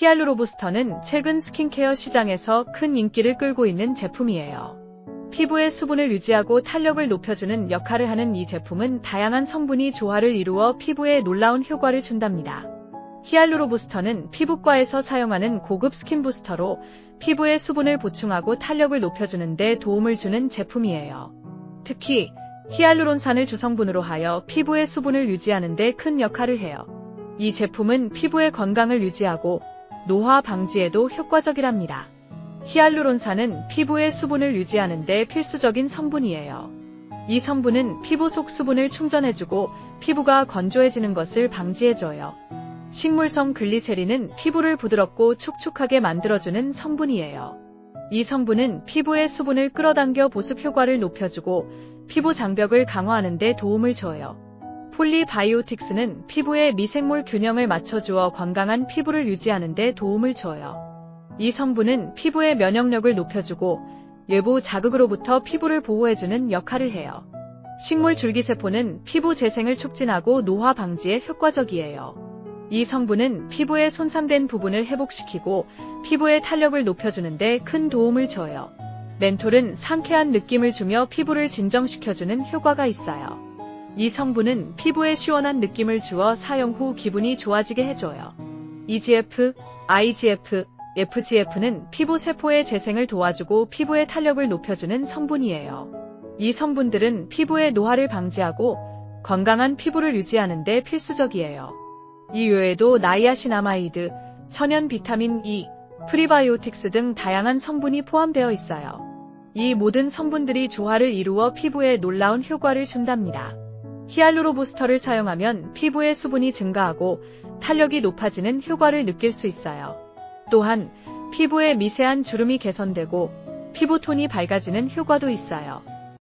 히알루로부스터는 최근 스킨케어 시장에서 큰 인기를 끌고 있는 제품이에요. 피부의 수분을 유지하고 탄력을 높여주는 역할을 하는 이 제품은 다양한 성분이 조화를 이루어 피부에 놀라운 효과를 준답니다. 히알루로 부스터는 피부과에서 사용하는 고급 스킨 부스터로 피부의 수분을 보충하고 탄력을 높여주는 데 도움을 주는 제품이에요. 특히 히알루론산을 주성분으로 하여 피부의 수분을 유지하는 데 큰 역할을 해요. 이 제품은 피부의 건강을 유지하고 노화 방지에도 효과적이랍니다. 히알루론산은 피부의 수분을 유지하는 데 필수적인 성분이에요. 이 성분은 피부 속 수분을 충전해주고 피부가 건조해지는 것을 방지해줘요. 식물성 글리세린은 피부를 부드럽고 촉촉하게 만들어주는 성분이에요. 이 성분은 피부의 수분을 끌어당겨 보습 효과를 높여주고 피부 장벽을 강화하는 데 도움을 줘요. 폴리바이오틱스는 피부의 미생물 균형을 맞춰주어 건강한 피부를 유지하는 데 도움을 줘요. 이 성분은 피부의 면역력을 높여주고 외부 자극으로부터 피부를 보호해주는 역할을 해요. 식물 줄기세포는 피부 재생을 촉진하고 노화 방지에 효과적이에요. 이 성분은 피부의 손상된 부분을 회복시키고 피부의 탄력을 높여주는데 큰 도움을 줘요. 멘톨은 상쾌한 느낌을 주며 피부를 진정시켜주는 효과가 있어요. 이 성분은 피부에 시원한 느낌을 주어 사용 후 기분이 좋아지게 해줘요. EGF, IGF, FGF는 피부 세포의 재생을 도와주고 피부의 탄력을 높여주는 성분이에요. 이 성분들은 피부의 노화를 방지하고 건강한 피부를 유지하는 데 필수적이에요. 이 외에도 나이아신아마이드, 천연 비타민 E, 프리바이오틱스 등 다양한 성분이 포함되어 있어요. 이 모든 성분들이 조화를 이루어 피부에 놀라운 효과를 준답니다. 히알루로 부스터를 사용하면 피부의 수분이 증가하고 탄력이 높아지는 효과를 느낄 수 있어요. 또한 피부의 미세한 주름이 개선되고 피부톤이 밝아지는 효과도 있어요.